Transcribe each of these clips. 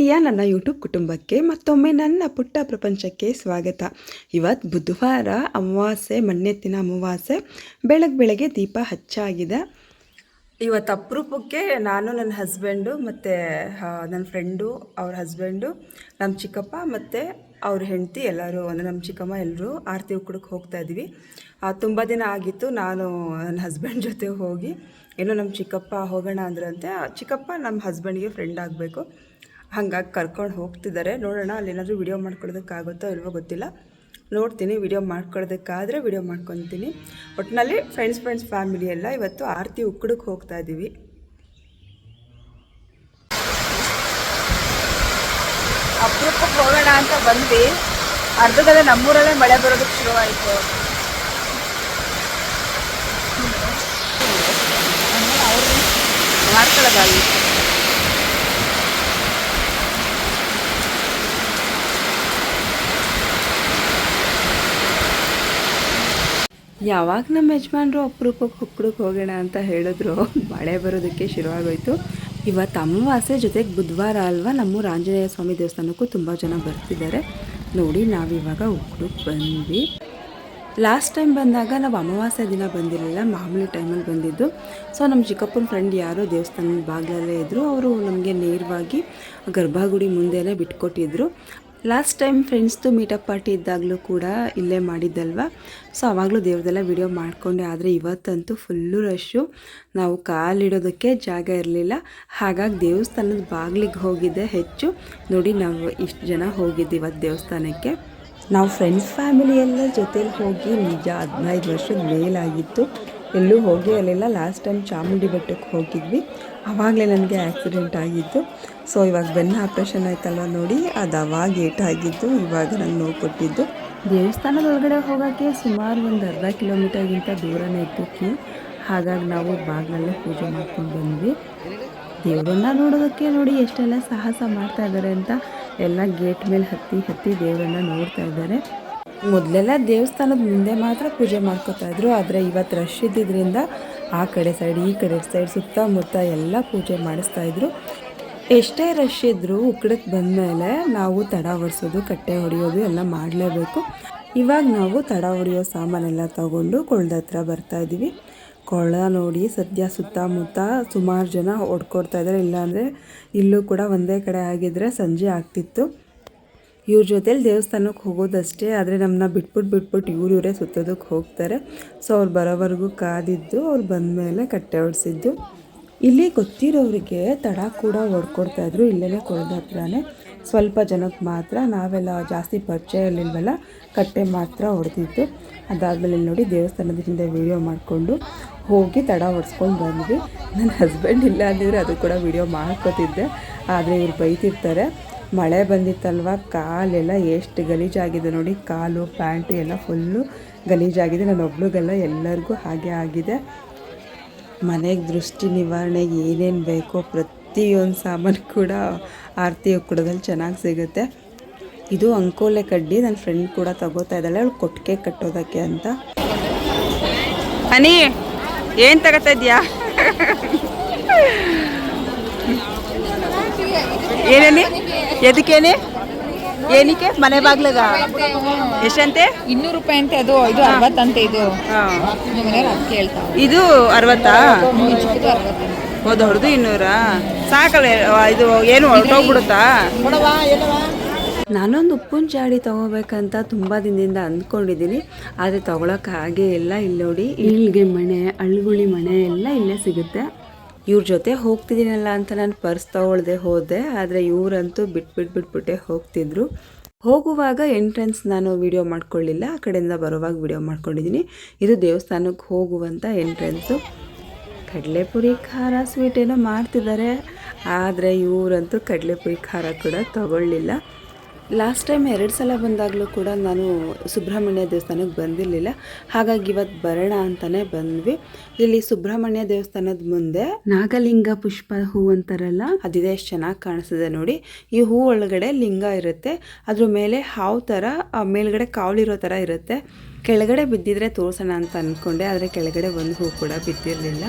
ಪ್ರೀತಿಯ ನನ್ನ ಯೂಟ್ಯೂಬ್ ಕುಟುಂಬಕ್ಕೆ ಮತ್ತೊಮ್ಮೆ ನನ್ನ ಪುಟ್ಟ ಪ್ರಪಂಚಕ್ಕೆ ಸ್ವಾಗತ. ಇವತ್ತು ಬುಧವಾರ ಅಮಾವಾಸ್ಯೆ ಮಣ್ಣೆತ್ತಿನ ಅಮಾವಾಸ್ಯೆ ಬೆಳಗ್ಗೆ ಬೆಳಗ್ಗೆ ದೀಪ ಹಚ್ಚಾಗಿದೆ. ಇವತ್ತು ಅಪರೂಪಕ್ಕೆ ನಾನು ನನ್ನ ಹಸ್ಬೆಂಡು ಮತ್ತು ನನ್ನ ಫ್ರೆಂಡು ಅವ್ರ ಹಸ್ಬೆಂಡು ನಮ್ಮ ಚಿಕ್ಕಪ್ಪ ಮತ್ತು ಅವ್ರ ಹೆಂಡತಿ ಎಲ್ಲರೂ, ಅಂದರೆ ನಮ್ಮ ಚಿಕ್ಕಮ್ಮ ಎಲ್ಲರೂ ಆರತಿ ಹೋಗ್ತಾ ಇದ್ವಿ. ತುಂಬ ದಿನ ಆಗಿತ್ತು ನಾನು ನನ್ನ ಹಸ್ಬೆಂಡ್ ಜೊತೆ ಹೋಗಿ. ಏನೋ ನಮ್ಮ ಚಿಕ್ಕಪ್ಪ ಹೋಗೋಣ ಅಂದ್ರಂತೆ ಚಿಕ್ಕಪ್ಪ ನಮ್ಮ ಹಸ್ಬೆಂಡ್ಗೆ ಫ್ರೆಂಡ್ ಆಗಬೇಕು. ಹಾಗಾಗಿ ಕರ್ಕೊಂಡು ಹೋಗ್ತಿದ್ದಾರೆ. ನೋಡೋಣ, ಅಲ್ಲೇನಾದರೂ ವಿಡಿಯೋ ಮಾಡ್ಕೊಳ್ಳೋದಕ್ಕಾಗುತ್ತೋ ಇಲ್ವೋ ಗೊತ್ತಿಲ್ಲ. ನೋಡ್ತೀನಿ ವಿಡಿಯೋ ಮಾಡ್ಕೊಳ್ಳೋದಕ್ಕಾದರೆ ವಿಡಿಯೋ ಮಾಡ್ಕೊತೀನಿ. ಒಟ್ಟಿನಲ್ಲಿ ಫ್ರೆಂಡ್ಸ್ ಫ್ರೆಂಡ್ಸ್ ಫ್ಯಾಮಿಲಿ ಎಲ್ಲ ಇವತ್ತು ಆರತಿ ಉಕ್ಕಡಕ್ಕೆ ಹೋಗ್ತಾ ಇದ್ದೀವಿ ಅಪರೂಪಕ್ಕೆ ಹೋಗೋಣ ಅಂತ ಬಂದು ಅರ್ಧದಲ್ಲೇ ನಮ್ಮೂರಲ್ಲೇ ಮಳೆ ಬರೋದಕ್ಕೆ ಶುರುವಾಯಿತು. ಯಾವಾಗ ನಮ್ಮ ಯಜಮಾನ್ರು ಅಪರೂಪಕ್ಕೆ ಹುಕ್ಕಡಕ್ಕೆ ಹೋಗೋಣ ಅಂತ ಹೇಳಿದ್ರು, ಮಳೆ ಬರೋದಕ್ಕೆ ಶುರುವಾಗೋಯ್ತು. ಇವತ್ತು ಅಮಾವಾಸ್ಯೆ ಜೊತೆಗೆ ಬುಧವಾರ ಅಲ್ವಾ ನಮ್ಮೂರು ಆಂಜನೇಯ ಸ್ವಾಮಿ ದೇವಸ್ಥಾನಕ್ಕೂ ತುಂಬ ಜನ ಬರ್ತಿದ್ದಾರೆ. ನೋಡಿ ನಾವಿವಾಗ ಉಕ್ಕಡಕ್ಕೆ ಬಂದ್ವಿ. ಲಾಸ್ಟ್ ಟೈಮ್ ಬಂದಾಗ ನಾವು ಅಮಾವಾಸ್ಯೆ ದಿನ ಬಂದಿರಲಿಲ್ಲ, ಮಾಮೂಲಿ ಟೈಮಲ್ಲಿ ಬಂದಿದ್ದು. ಸೊ ನಮ್ಮ ಚಿಕ್ಕಪ್ಪನ ಫ್ರೆಂಡ್ ಯಾರೋ ದೇವಸ್ಥಾನದ ಬಾಗಿಲಲ್ಲೇ ಇದ್ದರು ಅವರು ನಮಗೆ ನೇರವಾಗಿ ಗರ್ಭಗುಡಿ ಮುಂದೆನೇ ಬಿಟ್ಕೊಟ್ಟಿದ್ರು. ಲಾಸ್ಟ್ ಟೈಮ್ ಫ್ರೆಂಡ್ಸ್ದು ಮೀಟಪ್ ಪಾರ್ಟಿ ಇದ್ದಾಗಲೂ ಕೂಡ ಇಲ್ಲೇ ಮಾಡಿದ್ದಲ್ವ? ಸೊ ಆವಾಗಲೂ ದೇವ್ರದೆಲ್ಲ ವಿಡಿಯೋ ಮಾಡಿಕೊಂಡೆ. ಆದರೆ ಇವತ್ತಂತೂ ಫುಲ್ಲು ರಶ್ಶು ನಾವು ಕಾಲಿಡೋದಕ್ಕೆ ಜಾಗ ಇರಲಿಲ್ಲ. ಹಾಗಾಗಿ ದೇವಸ್ಥಾನದ ಬಾಗಿಲಿಗೆ ಹೋಗಿದ್ದೆ ಹೆಚ್ಚು. ನೋಡಿ, ನಾವು ಇಷ್ಟು ಜನ ಹೋಗಿದ್ದು ಇವತ್ತು ದೇವಸ್ಥಾನಕ್ಕೆ. ನಾವು ಫ್ರೆಂಡ್ಸ್ ಫ್ಯಾಮಿಲಿ ಎಲ್ಲ ಜೊತೇಲಿ ಹೋಗಿ ನಿಜ ಹದಿನೈದು ವರ್ಷದ ಮೇಲಾಗಿತ್ತು ಎಲ್ಲೂ ಹೋಗಿ ಅಲ್ಲೆಲ್ಲ ಲಾಸ್ಟ್ ಟೈಮ್ ಚಾಮುಂಡಿ ಬೆಟ್ಟಕ್ಕೆ ಹೋಗಿದ್ವಿ. ಆವಾಗಲೇ ನನಗೆ ಆ್ಯಕ್ಸಿಡೆಂಟ್ ಆಗಿತ್ತು. ಸೊ ಇವಾಗ ಬೆನ್ನು ಆಪ್ರೇಷನ್ ಆಯ್ತಲ್ವ ನೋಡಿ, ಅದು ಅವಾಗ ಏಟಾಗಿದ್ದು ಇವಾಗ ನಂಗೆ ನೋವು ಕೊಟ್ಟಿದ್ದು. ದೇವಸ್ಥಾನದ ಒಳಗಡೆ ಹೋಗೋಕ್ಕೆ ಸುಮಾರು ಒಂದು ಅರ್ಧ ಕಿಲೋಮೀಟರ್ಗಿಂತ ದೂರನೇ ಇತ್ತು ಕ್ಯೂ ಹಾಗಾಗಿ ನಾವು ಬಾಗಿಲಲ್ಲೇ ಪೂಜೆ ಮಾಡ್ಕೊಂಡು ಬಂದ್ವಿ. ದೇವರನ್ನ ನೋಡೋದಕ್ಕೆ ನೋಡಿ ಎಷ್ಟೆಲ್ಲ ಸಾಹಸ ಮಾಡ್ತಾ ಇದ್ದಾರೆ ಅಂತ ಎಲ್ಲ ಗೇಟ್ ಮೇಲೆ ಹತ್ತಿ ಹತ್ತಿ ದೇವರನ್ನ ನೋಡ್ತಾ ಇದ್ದಾರೆ. ಮೊದಲೆಲ್ಲ ದೇವಸ್ಥಾನದ ಮುಂದೆ ಮಾತ್ರ ಪೂಜೆ ಮಾಡ್ಕೋತಾ ಇದ್ರು. ಆದರೆ ಇವತ್ತು ರಶ್ ಇದ್ದಿದ್ದರಿಂದ ಆ ಕಡೆ ಸೈಡ್ ಈ ಕಡೆ ಸೈಡ್ ಸುತ್ತಮುತ್ತ ಎಲ್ಲ ಪೂಜೆ ಮಾಡಿಸ್ತಾ ಇದ್ರು. ಎಷ್ಟೇ ರಶ್ ಇದ್ದರೂ ಉಕ್ಕಡಕ್ಕೆ ಬಂದಮೇಲೆ ನಾವು ತಡ ಒರೆಸೋದು, ಕಟ್ಟೆ ಹೊಡೆಯೋದು ಎಲ್ಲ ಮಾಡಲೇಬೇಕು. ಇವಾಗ ನಾವು ತಡ ಹೊಡೆಯೋ ಸಾಮಾನೆಲ್ಲ ತಗೊಂಡು ಕೊಳದ ಹತ್ರ ಬರ್ತಾ ಇದ್ದೀವಿ ಕೊಳ ನೋಡಿ ಸದ್ಯ ಸುತ್ತಮುತ್ತ ಸುಮಾರು ಜನ ಹೊಡ್ಕೊಡ್ತಾ ಇದ್ದಾರೆ ಇಲ್ಲಾಂದರೆ ಇಲ್ಲೂ ಕೂಡ ಒಂದೇ ಕಡೆ ಆಗಿದ್ರೆ ಸಂಜೆ ಆಗ್ತಿತ್ತು. ಇವ್ರ ಜೊತೇಲಿ ದೇವಸ್ಥಾನಕ್ಕೆ ಹೋಗೋದಷ್ಟೇ, ಆದರೆ ನಮ್ಮನ್ನ ಬಿಟ್ಬಿಟ್ಟು ಬಿಟ್ಬಿಟ್ಟು ಇವ್ರು ಇವರೇ ಸುತ್ತೋದಕ್ಕೆ ಹೋಗ್ತಾರೆ. ಸೊ ಅವ್ರು ಬರೋವರೆಗೂ ಕಾದಿದ್ದು, ಅವ್ರು ಬಂದಮೇಲೆ ಕಟ್ಟೆ ಹೊಡ್ಸಿದ್ದು ಇಲ್ಲಿ ಗೊತ್ತಿರೋರಿಗೆ ತಡ ಕೂಡ ಹೊಡ್ಕೊಡ್ತಾ ಇದ್ರು ಇಲ್ಲೇ ಕೊಳದ ಹತ್ರನೇ. ಸ್ವಲ್ಪ ಜನಕ್ಕೆ ಮಾತ್ರ, ನಾವೆಲ್ಲ ಜಾಸ್ತಿ ಪರಿಚಯ ಇರಲಿಲ್ವಲ್ಲ, ಕಟ್ಟೆ ಮಾತ್ರ ಹೊಡೆದಿತ್ತು ಅದಾದಮೇಲೆ ನೋಡಿ ದೇವಸ್ಥಾನದ ಹಿಂದೆ ವೀಡಿಯೋ ಮಾಡಿಕೊಂಡು. ಹೋಗಿ ತಡ ಹೊಡ್ಸ್ಕೊಂಡು ಬಂದ್ವಿ. ನನ್ನ ಹಸ್ಬೆಂಡ್ ಇಲ್ಲ ಅಂದಿದ್ರೆ ಅದು ಕೂಡ ವೀಡಿಯೋ ಮಾಡ್ಕೊತಿದ್ದೆ. ಆದರೆ ಇವ್ರು ಬೈತಿರ್ತಾರೆ. ಮಳೆ ಬಂದಿತ್ತಲ್ವ? ಕಾಲೆಲ್ಲ ಎಷ್ಟು ಗಲೀಜಾಗಿದೆ ನೋಡಿ. ಕಾಲು, ಪ್ಯಾಂಟು ಎಲ್ಲ ಫುಲ್ಲು ಗಲೀಜಾಗಿದೆ ನಾನು ಒಬ್ಳಿಗೆಲ್ಲ ಎಲ್ಲರಿಗೂ ಹಾಗೆ ಆಗಿದೆ. ಮನೆಗೆ ದೃಷ್ಟಿ ನಿವಾರಣೆಗೆ ಏನೇನು ಬೇಕೋ ಪ್ರತಿಯೊಂದು ಸಾಮಾನು ಕೂಡ ಆರತಿ ಕುಡದಲ್ಲಿ ಚೆನ್ನಾಗಿ ಸಿಗುತ್ತೆ. ಇದು ಅಂಕೋಲೆ ಕಡ್ಡಿ. ನನ್ನ ಫ್ರೆಂಡ್ ಕೂಡ ತಗೋತಾ ಇದ್ದಾಳೆ. ಅವಳು ಕೊಟ್ಟಿಗೆ ಕಟ್ಟೋದಕ್ಕೆ ಅಂತ. ಹನಿ ಏನು ತಗೋತಾ ಇದೆಯಾ ಏನೇನಿ? ಎದಕ್ಕೇನೆ? ಏನಕ್ಕೆ? ಮನೆ ಬಾಗ್ಲಾಗ? ಎಷ್ಟಂತೆ? ಇನ್ನೂರು ರೂಪಾಯಿ ಅಂತೆ ಅದು. ಇದು ಅರವತ್ತಂತೆ ಇದು. ಇದು ಅರವತ್ತು? ಹೌದು ಹೊಡೆದು ಇನ್ನೂರಾ? ಸಾಕಲ್ಲ ಇದು ಏನು ಹೊರಟೋಗ್ಬಿಡುತ್ತಾ? ನಾನೊಂದು ಉಪ್ಪಿನ ಜಾಡಿ ತೊಗೋಬೇಕಂತ ತುಂಬ ದಿನದಿಂದ ಅಂದ್ಕೊಂಡಿದ್ದೀನಿ. ಆದರೆ ತೊಗೊಳಕ್ಕೆ ಹಾಗೇ ಇಲ್ಲ. ಇಲ್ಲಿ ನೋಡಿ ಇಲ್ಲಿಗೆ ಮಣೆ, ಅಳ್ಗುಳಿ ಮಣೆ ಎಲ್ಲ ಇಲ್ಲೇ ಸಿಗುತ್ತೆ. ಇವ್ರ ಜೊತೆ ಹೋಗ್ತಿದ್ದೀನಲ್ಲ ಅಂತ ನಾನು ಪರ್ಸ್ ತೊಗೊಳ್ದೆ ಹೋದೆ. ಆದರೆ ಇವರಂತೂ ಬಿಟ್ಬಿಟ್ಟು ಬಿಟ್ಬಿಟ್ಟೆ ಹೋಗ್ತಿದ್ರು. ಹೋಗುವಾಗ ಎಂಟ್ರೆನ್ಸ್ ನಾನು ವಿಡಿಯೋ ಮಾಡ್ಕೊಳ್ಳಿಲ್ಲ. ಆ ಕಡೆಯಿಂದ ಬರುವಾಗ ವಿಡಿಯೋ ಮಾಡ್ಕೊಂಡಿದ್ದೀನಿ. ಇದು ದೇವಸ್ಥಾನಕ್ಕೆ ಹೋಗುವಂಥ ಎಂಟ್ರೆನ್ಸು. ಕಡಲೆಪುರಿ ಖಾರ ಸ್ವೀಟ್ ಏನೋ ಮಾಡ್ತಿದ್ದಾರೆ. ಆದರೆ ಇವರಂತೂ ಕಡಲೆಪುರಿ ಖಾರ ಕೂಡ ತಗೊಳ್ಳಿಲ್ಲ. ಲಾಸ್ಟ್ ಟೈಮ್ ಎರಡು ಸಲ ಬಂದಾಗಲೂ ಕೂಡ ನಾನು ಸುಬ್ರಹ್ಮಣ್ಯ ದೇವಸ್ಥಾನಕ್ಕೆ ಬಂದಿರಲಿಲ್ಲ. ಹಾಗಾಗಿ ಇವತ್ತು ಬರೋಣ ಅಂತಲೇ ಬಂದ್ವಿ. ಇಲ್ಲಿ ಸುಬ್ರಹ್ಮಣ್ಯ ದೇವಸ್ಥಾನದ ಮುಂದೆ ನಾಗಲಿಂಗ ಪುಷ್ಪ ಹೂ ಅಂತಾರಲ್ಲ, ಅದಿದೆ ಎಷ್ಟು ಚೆನ್ನಾಗಿ ಕಾಣಿಸ್ತಿದೆ ನೋಡಿ. ಈ ಹೂ ಒಳಗಡೆ ಲಿಂಗ ಇರುತ್ತೆ. ಅದ್ರ ಮೇಲೆ ಹಾವು ಥರ ಮೇಲ್ಗಡೆ ಕಾವಲಿರೋ ಥರ ಇರುತ್ತೆ. ಕೆಳಗಡೆ ಬಿದ್ದಿದ್ರೆ ತೋರಿಸೋಣ ಅಂತ ಅಂದ್ಕೊಂಡೆ ಆದರೆ ಕೆಳಗಡೆ ಒಂದು ಹೂ ಕೂಡ ಬಿದ್ದಿರಲಿಲ್ಲ.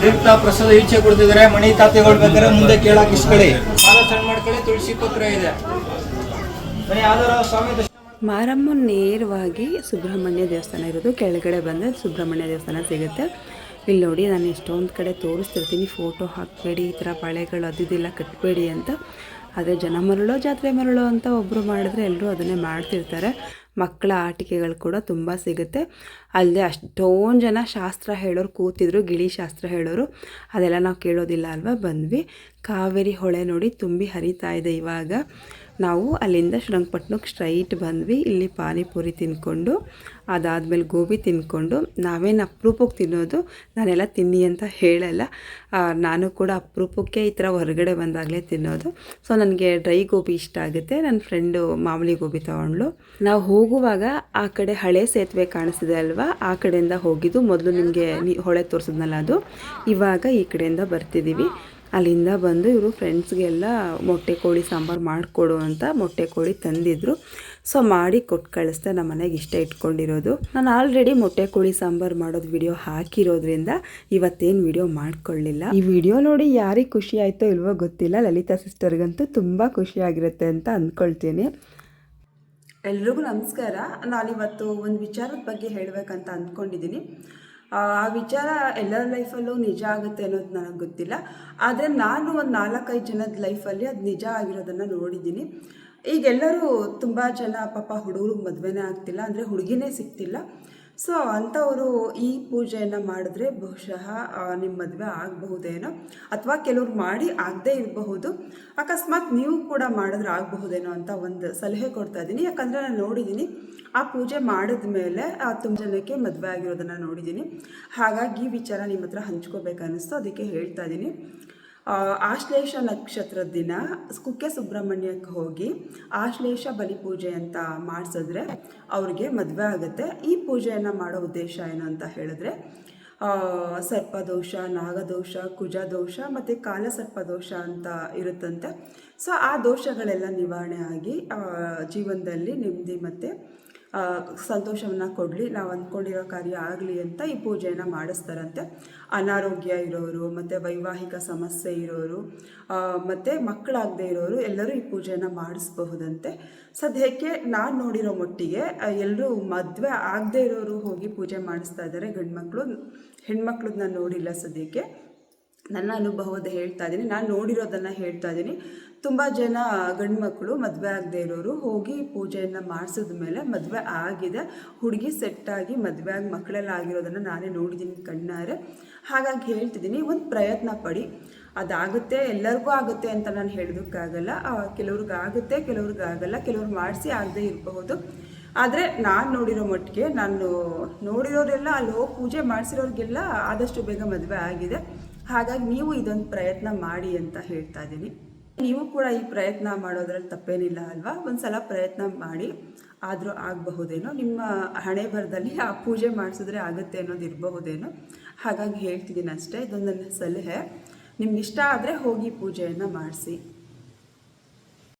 ತೀರ್ಥ ಪ್ರಸಾದ ಈಚೆ ಕೊಡ್ತಿದ್ದಾರೆ ಮಣಿ ತಾತೆಗಳು ಬೇಕಾದ್ರೆ ಮುಂದೆ ಕೇಳಕ್ ಇಸ್ಕೊಳ್ಳಿ. ಸಣ್ಣ ಮಾಡ್ಕೊಳ್ಳಿ ತುಳಸಿ ಪತ್ರ ಇದೆ. ಸ್ವಾಮಿ ಮಾರಮ್ಮ ನೇರವಾಗಿ ಸುಬ್ರಹ್ಮಣ್ಯ ದೇವಸ್ಥಾನ ಇರೋದು. ಕೆಳಗಡೆ ಬಂದರೆ ಸುಬ್ರಹ್ಮಣ್ಯ ದೇವಸ್ಥಾನ ಸಿಗುತ್ತೆ. ಇಲ್ಲಿ ನೋಡಿ ನಾನು ಎಷ್ಟೊಂದು ಕಡೆ ತೋರಿಸ್ತಿರ್ತೀನಿ. ಫೋಟೋ ಹಾಕಬೇಡಿ ಈ ಥರ ಬಳೆಗಳು ಅದು ಇದೆಲ್ಲ ಕಟ್ಟಬೇಡಿ ಅಂತ. ಆದರೆ ಜನ ಮರಳೋ, ಜಾತ್ರೆ ಮರಳೋ ಅಂತ ಒಬ್ಬರು ಮಾಡಿದ್ರೆ ಎಲ್ಲರೂ ಅದನ್ನೇ ಮಾಡ್ತಿರ್ತಾರೆ. ಮಕ್ಕಳ ಆಟಿಕೆಗಳು ಕೂಡ ತುಂಬ ಸಿಗುತ್ತೆ. ಅಲ್ಲದೆ ಅಷ್ಟೊಂದು ಜನ ಶಾಸ್ತ್ರ ಹೇಳೋರು ಕೂತಿದ್ರು, ಗಿಳಿ ಶಾಸ್ತ್ರ ಹೇಳೋರು. ಅದೆಲ್ಲ ನಾವು ಕೇಳೋದಿಲ್ಲ ಅಲ್ವಾ? ಬಂದ್ವಿ. ಕಾವೇರಿ ಹೊಳೆ ನೋಡಿ ತುಂಬಿ ಹರಿತಾ ಇದೆ ಇವಾಗ. ನಾವು ಅಲ್ಲಿಂದ ಶ್ರೀರಂಗಪಟ್ಟಣಕ್ಕೆ ಸ್ಟ್ರೈಟ್ ಬಂದ್ವಿ. ಇಲ್ಲಿ ಪಾನಿಪುರಿ ತಿನ್ಕೊಂಡು, ಅದಾದಮೇಲೆ ಗೋಬಿ ತಿನ್ಕೊಂಡು, ನಾವೇನು ಅಪರೂಪಕ್ಕೆ ತಿನ್ನೋದು ನಾನೆಲ್ಲ ತಿನ್ನಿ ಅಂತ ಹೇಳಲ್ಲ. ನಾನು ಕೂಡ ಅಪರೂಪಕ್ಕೆ ಈ ಥರ ಹೊರಗಡೆ ಬಂದಾಗಲೇ ತಿನ್ನೋದು. ಸೊ ನನಗೆ ಡ್ರೈ ಗೋಬಿ ಇಷ್ಟ ಆಗುತ್ತೆ. ನನ್ನ ಫ್ರೆಂಡು ಮಾಮೂಲಿ ಗೋಬಿ ತೊಗೊಂಡ್ಳು. ನಾವು ಹೋಗುವಾಗ ಆ ಕಡೆ ಹಳೆ ಸೇತುವೆ ಕಾಣಿಸಿದೆ ಅಲ್ವಾ? ಆ ಕಡೆಯಿಂದ ಹೋಗಿದ್ದು ಮೊದಲು ನಿಮಗೆ ಹೊಳೆ ತೋರಿಸಿದ್ನಲ್ಲ ಅದು? ಇವಾಗ ಈ ಕಡೆಯಿಂದ ಬರ್ತಿದ್ದೀವಿ. ಅಲ್ಲಿಂದ ಬಂದು ಇವರು ಫ್ರೆಂಡ್ಸ್ಗೆಲ್ಲ ಮೊಟ್ಟೆ ಕೋಳಿ ಸಾಂಬಾರು ಮಾಡಿಕೊಡು ಅಂತ ಮೊಟ್ಟೆ ಕೋಳಿ ತಂದಿದ್ರು. ಸೊ ಮಾಡಿ ಕೊಟ್ಟು ಕಳಿಸ್ದೆ, ನಮ್ಮ ಮನೆಗೆ ಇಷ್ಟ ಇಟ್ಕೊಂಡಿರೋದು. ನಾನು ಆಲ್ರೆಡಿ ಮೊಟ್ಟೆ ಕೋಳಿ ಸಾಂಬಾರು ಮಾಡೋದು ವಿಡಿಯೋ ಹಾಕಿರೋದ್ರಿಂದ ಇವತ್ತೇನು ವಿಡಿಯೋ ಮಾಡ್ಕೊಳ್ಳಿಲ್ಲ ಈ ವಿಡಿಯೋ ನೋಡಿ ಯಾರಿಗೆ ಖುಷಿ ಆಯಿತೋ ಇಲ್ವೋ ಗೊತ್ತಿಲ್ಲ. ಲಲಿತಾ ಸಿಸ್ಟರ್ಗಂತೂ ತುಂಬ ಖುಷಿಯಾಗಿರುತ್ತೆ ಅಂತ ಅಂದ್ಕೊಳ್ತೀನಿ ಎಲ್ರಿಗೂ ನಮಸ್ಕಾರ. ನಾನಿವತ್ತು ಒಂದು ವಿಚಾರದ ಬಗ್ಗೆ ಹೇಳಬೇಕಂತ ಅಂದ್ಕೊಂಡಿದ್ದೀನಿ ಆ ವಿಚಾರ ಎಲ್ಲರ ಲೈಫಲ್ಲೂ ನಿಜ ಆಗುತ್ತೆ ಅನ್ನೋದು ನನಗೆ ಗೊತ್ತಿಲ್ಲ. ಆದರೆ ನಾನು ಒಂದು ನಾಲ್ಕೈದು ಜನದ ಲೈಫಲ್ಲಿ ಅದು ನಿಜ ಆಗಿರೋದನ್ನು ನೋಡಿದ್ದೀನಿ. ಈಗ ಎಲ್ಲರೂ ತುಂಬ ಜನ ಪಾಪ ಹುಡುಗರು ಮದುವೆನೇ ಆಗ್ತಿಲ್ಲ, ಅಂದರೆ ಹುಡುಗಿನೇ ಸಿಗ್ತಿಲ್ಲ. ಸೊ ಅಂಥವರು ಈ ಪೂಜೆಯನ್ನು ಮಾಡಿದ್ರೆ ಬಹುಶಃ ನಿಮ್ಮ ಮದುವೆ ಆಗಬಹುದೇನೋ ಅಥವಾ ಕೆಲವ್ರು ಮಾಡಿ ಆಗದೇ ಇರಬಹುದು. ಅಕಸ್ಮಾತ್ ನೀವು ಕೂಡ ಮಾಡಿದ್ರೆ ಆಗಬಹುದೇನೋ ಅಂತ ಒಂದು ಸಲಹೆ ಕೊಡ್ತಾ ಇದ್ದೀನಿ. ಯಾಕಂದರೆ ನಾನು ನೋಡಿದ್ದೀನಿ, ಆ ಪೂಜೆ ಮಾಡಿದ ಮೇಲೆ ತುಂಬ ಜನಕ್ಕೆ ಮದುವೆ ಆಗಿರೋದನ್ನು ನೋಡಿದ್ದೀನಿ. ಹಾಗಾಗಿ ಈ ವಿಚಾರ ನಿಮ್ಮ ಹತ್ರ ಹಂಚ್ಕೋಬೇಕನ್ನಿಸ್ತು, ಅದಕ್ಕೆ ಹೇಳ್ತಾ ಇದ್ದೀನಿ. ಆಶ್ಲೇಷ ನಕ್ಷತ್ರದ ದಿನ ಕುಕ್ಕೆ ಸುಬ್ರಹ್ಮಣ್ಯಕ್ಕೆ ಹೋಗಿ ಆಶ್ಲೇಷ ಬಲಿ ಪೂಜೆ ಅಂತ ಮಾಡಿಸಿದ್ರೆ ಅವ್ರಿಗೆ ಮದುವೆ ಆಗುತ್ತೆ. ಈ ಪೂಜೆಯನ್ನು ಮಾಡೋ ಉದ್ದೇಶ ಏನು ಅಂತ ಹೇಳಿದ್ರೆ ಸರ್ಪದೋಷ, ನಾಗದೋಷ, ಕುಜದೋಷ ಮತ್ತು ಕಾಲಸರ್ಪದೋಷ ಅಂತ ಇರುತ್ತಂತೆ. ಸೊ ಆ ದೋಷಗಳೆಲ್ಲ ನಿವಾರಣೆ ಆಗಿ ಜೀವನದಲ್ಲಿ ನೆಮ್ಮದಿ ಮತ್ತು ಸಂತೋಷವನ್ನು ಕೊಡಲಿ, ನಾವು ಅಂದ್ಕೊಂಡಿರೋ ಕಾರ್ಯ ಆಗಲಿ ಅಂತ ಈ ಪೂಜೆಯನ್ನು ಮಾಡಿಸ್ತಾರಂತೆ. ಅನಾರೋಗ್ಯ ಇರೋರು, ಮತ್ತು ವೈವಾಹಿಕ ಸಮಸ್ಯೆ ಇರೋರು ಮತ್ತು ಮಕ್ಕಳಾಗದೇ ಇರೋರು ಎಲ್ಲರೂ ಈ ಪೂಜೆಯನ್ನು ಮಾಡಿಸ್ಬಹುದಂತೆ. ಸದ್ಯಕ್ಕೆ ನಾನು ನೋಡಿರೋ ಮಟ್ಟಿಗೆ ಎಲ್ಲರೂ ಮದುವೆ ಆಗದೇ ಇರೋರು ಹೋಗಿ ಪೂಜೆ ಮಾಡಿಸ್ತಾ ಇದ್ದಾರೆ ಗಂಡು ಮಕ್ಕಳು ನಾನು ನೋಡಿಲ್ಲ ಸದ್ಯಕ್ಕೆ. ನನ್ನ ಅನುಭವದ ಹೇಳ್ತಾ ಇದ್ದೀನಿ. ನಾನು ನೋಡಿರೋದನ್ನು ಹೇಳ್ತಾ ಇದ್ದೀನಿ. ತುಂಬ ಜನ ಗಂಡು ಮಕ್ಕಳು ಮದುವೆ ಆಗದೆ ಇರೋರು ಹೋಗಿ ಪೂಜೆಯನ್ನು ಮಾಡಿಸಿದ ಮೇಲೆ ಮದುವೆ ಆಗಿದೆ. ಹುಡುಗಿ ಸೆಟ್ಟಾಗಿ ಮದುವೆ ಆಗಿ ಮಕ್ಕಳೆಲ್ಲ ಆಗಿರೋದನ್ನು ನಾನೇ ನೋಡಿದ್ದೀನಿ ಕಣ್ಣಾರೆ. ಹಾಗಾಗಿ ಹೇಳ್ತಿದ್ದೀನಿ, ಒಂದು ಪ್ರಯತ್ನ ಪಡಿ. ಅದಾಗುತ್ತೆ, ಎಲ್ಲರಿಗೂ ಆಗುತ್ತೆ ಅಂತ ನಾನು ಹೇಳೋದಕ್ಕಾಗಲ್ಲ. ಕೆಲವ್ರಿಗೆ ಆಗುತ್ತೆ, ಕೆಲವ್ರಿಗೆ ಆಗಲ್ಲ. ಕೆಲವ್ರು ಮಾಡಿಸಿ ಆಗದೆ ಇರಬಹುದು. ಆದರೆ ನಾನು ನೋಡಿರೋ ಮಟ್ಟಿಗೆ ನಾನು ನೋಡಿರೋರೆಲ್ಲ ಅಲ್ಲಿ ಹೋಗಿ ಪೂಜೆ ಮಾಡಿಸಿರೋರಿಗೆಲ್ಲ ಆದಷ್ಟು ಬೇಗ ಮದುವೆ ಆಗಿದೆ. ಹಾಗಾಗಿ ನೀವು ಇದೊಂದು ಪ್ರಯತ್ನ ಮಾಡಿ ಅಂತ ಹೇಳ್ತಾ ಇದ್ದೀನಿ. ನೀವು ಕೂಡ ಈ ಪ್ರಯತ್ನ ಮಾಡೋದ್ರಲ್ಲಿ ತಪ್ಪೇನಿಲ್ಲ ಅಲ್ವಾ? ಒಂದು ಸಲ ಪ್ರಯತ್ನ ಮಾಡಿ, ಆದರೂ ಆಗಬಹುದೇನೋ? ನಿಮ್ಮ ಹಣೆ ಬರದಲ್ಲಿ ಆ ಪೂಜೆ ಮಾಡಿಸಿದ್ರೆ ಆಗುತ್ತೆ ಅನ್ನೋದು ಇರಬಹುದೇನೋ? ಹಾಗಾಗಿ ಹೇಳ್ತಿದ್ದೀನಿ ಅಷ್ಟೇ, ಇದೊಂದು ಸಲಹೆ. ನಿಮ್ಗೆ ಇಷ್ಟ ಆದರೆ ಹೋಗಿ ಪೂಜೆಯನ್ನು ಮಾಡಿಸಿ.